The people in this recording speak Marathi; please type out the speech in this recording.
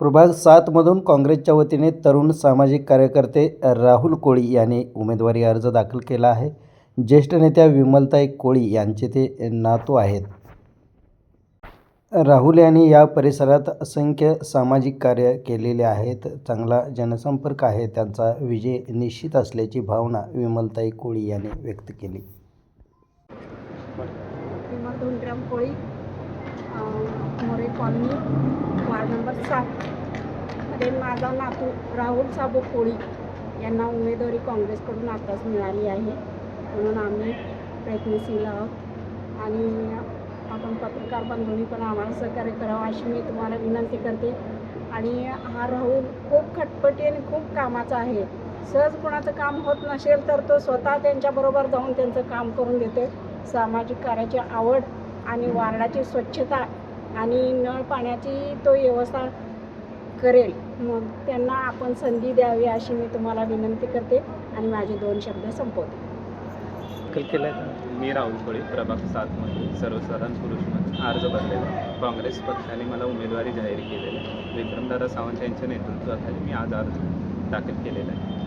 प्रभाग सातमधून काँग्रेसच्या वतीने तरुण सामाजिक कार्यकर्ते राहुल कोळी यांनी उमेदवारी अर्ज दाखल केला आहे. ज्येष्ठ नेत्या विमलताई कोळी यांचे ते नातू आहेत. राहुल यांनी या परिसरात असंख्य सामाजिक कार्य केलेले आहेत. चांगला जनसंपर्क आहे त्यांचा विजय निश्चित असल्याची भावना विमलताई कोळी यांनी व्यक्त केली. विमा Dhondram Koli More colony ward number सात. मध्ये माझा नातू राहुल साबू कोळी यांना उमेदवारी काँग्रेसकडून आताच मिळाली आहे. म्हणून आम्ही प्रयत्नशील आहोत. आणि आपण पत्रकार बंधूंनी पण आम्हाला सहकार्य करावं अशी मी तुम्हाला विनंती करते. आणि हा राहुल खूप खटपटी आणि खूप कामाचा आहे. सहज कोणाचं काम होत नसेल तर तो स्वतः त्यांच्याबरोबर जाऊन त्यांचं काम करून देते सामाजिक कार्याची आवड आणि वार्डाची स्वच्छता आणि नळ पाण्याची तो व्यवस्था करेल. मग त्यांना आपण संधी द्यावी अशी मी तुम्हाला विनंती करते आणि माझे दोन शब्द संपवते. मी राहुल कोळी प्रभाग सातमध्ये सर्वसाधारण पुरुष म्हणून अर्ज भरलेला. काँग्रेस पक्षाने मला उमेदवारी जाहीर केलेली आहे. विक्रमदादा सावंत यांच्या नेतृत्वाखाली मी आज अर्ज दाखल केलेला आहे.